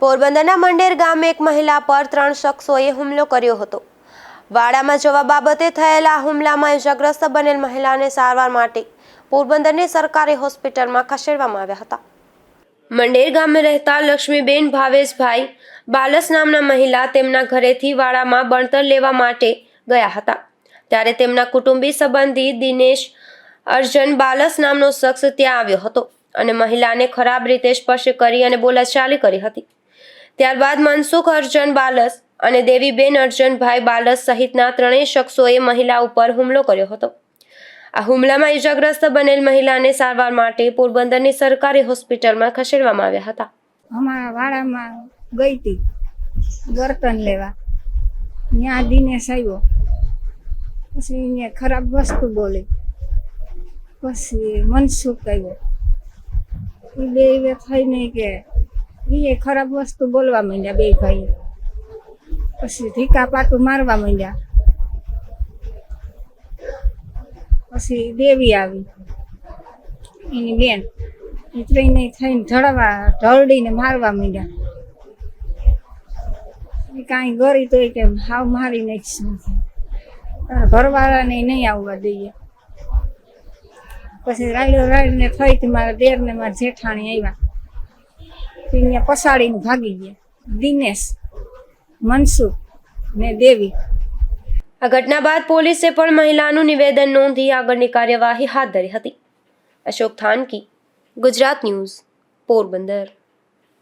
પોરબંદરના મંડેર ગામે એક મહિલા પર ત્રણ શખ્સોએ હુમલો કર્યો હતો. વાડામાં જવા બાબતે થયેલા હુમલામાં ઇજાગ્રસ્ત બનેલ મહિલાને સારવાર માટે પોરબંદરની સરકારી હોસ્પિટલમાં ખસેડવામાં આવ્યા હતા. મંડેર ગામે રહેતા લક્ષ્મીબેન ભાવેશભાઈ બાલસ નામના મહિલા તેમના ઘરેથી વાડામાં બણતર લેવા માટે ગયા હતા. ત્યારે તેમના કુટુંબી સંબંધી દિનેશ અર્જન બાલસ નામનો શખ્સ ત્યાં આવ્યો હતો અને મહિલાને ખરાબ રીતે સ્પર્શ કરી અને બોલાચાલી કરી હતી. ત્યારબાદ મનસુખ અર્જન બાલસ અને દેવીબેન અર્જનભાઈ બાલસ સહિતના ત્રણેય શખ્સોએ મહિલા ઉપર હુમલો કર્યો હતો. આ હુમલામાં ઈજાગ્રસ્ત બનેલ મહિલાને સારવાર માટે પોરબંદરની સરકારી હોસ્પિટલમાં ખસેડવામાં આવ્યા હતા. અમારા વાડામાં ગઈ હતી બર્તન લેવા. ત્યાં દિનેશ આવ્યો. પછી એને ખરાબ વસ્તુ બોલી. પછી મનસુખ આવ્યો. એ બે થઈને કે એ ખરાબ વસ્તુ બોલવા માંડ્યા બે ભાઈ પછી ઢીકા પાટું મારવા માંડ્યા. પછી દેવી આવી. એની બેન, એ ત્રણે થઈને ઢળવા ઢળડીને મારવા માંડ્યા. એ કાંઈ ગરી તો કે હાવ મારી નાખીશું તારા ઘરવાળાને નહીં આવવા દઈએ. પછી રાડ્યો રાડીને થઈ મારા દેરને મારા જેઠાણી આવ્યા. તો અહીંયા પસાડીને ભાગી ગયા. દિનેશ, મનસુખ ને દેવી. આ ઘટના બાદ પોલીસે પણ મહિલાનું નિવેદન નોંધી આગળની કાર્યવાહી હાથ ધરી હતી. અશોક થાનકી, ગુજરાત ન્યૂઝ, પોરબંદર.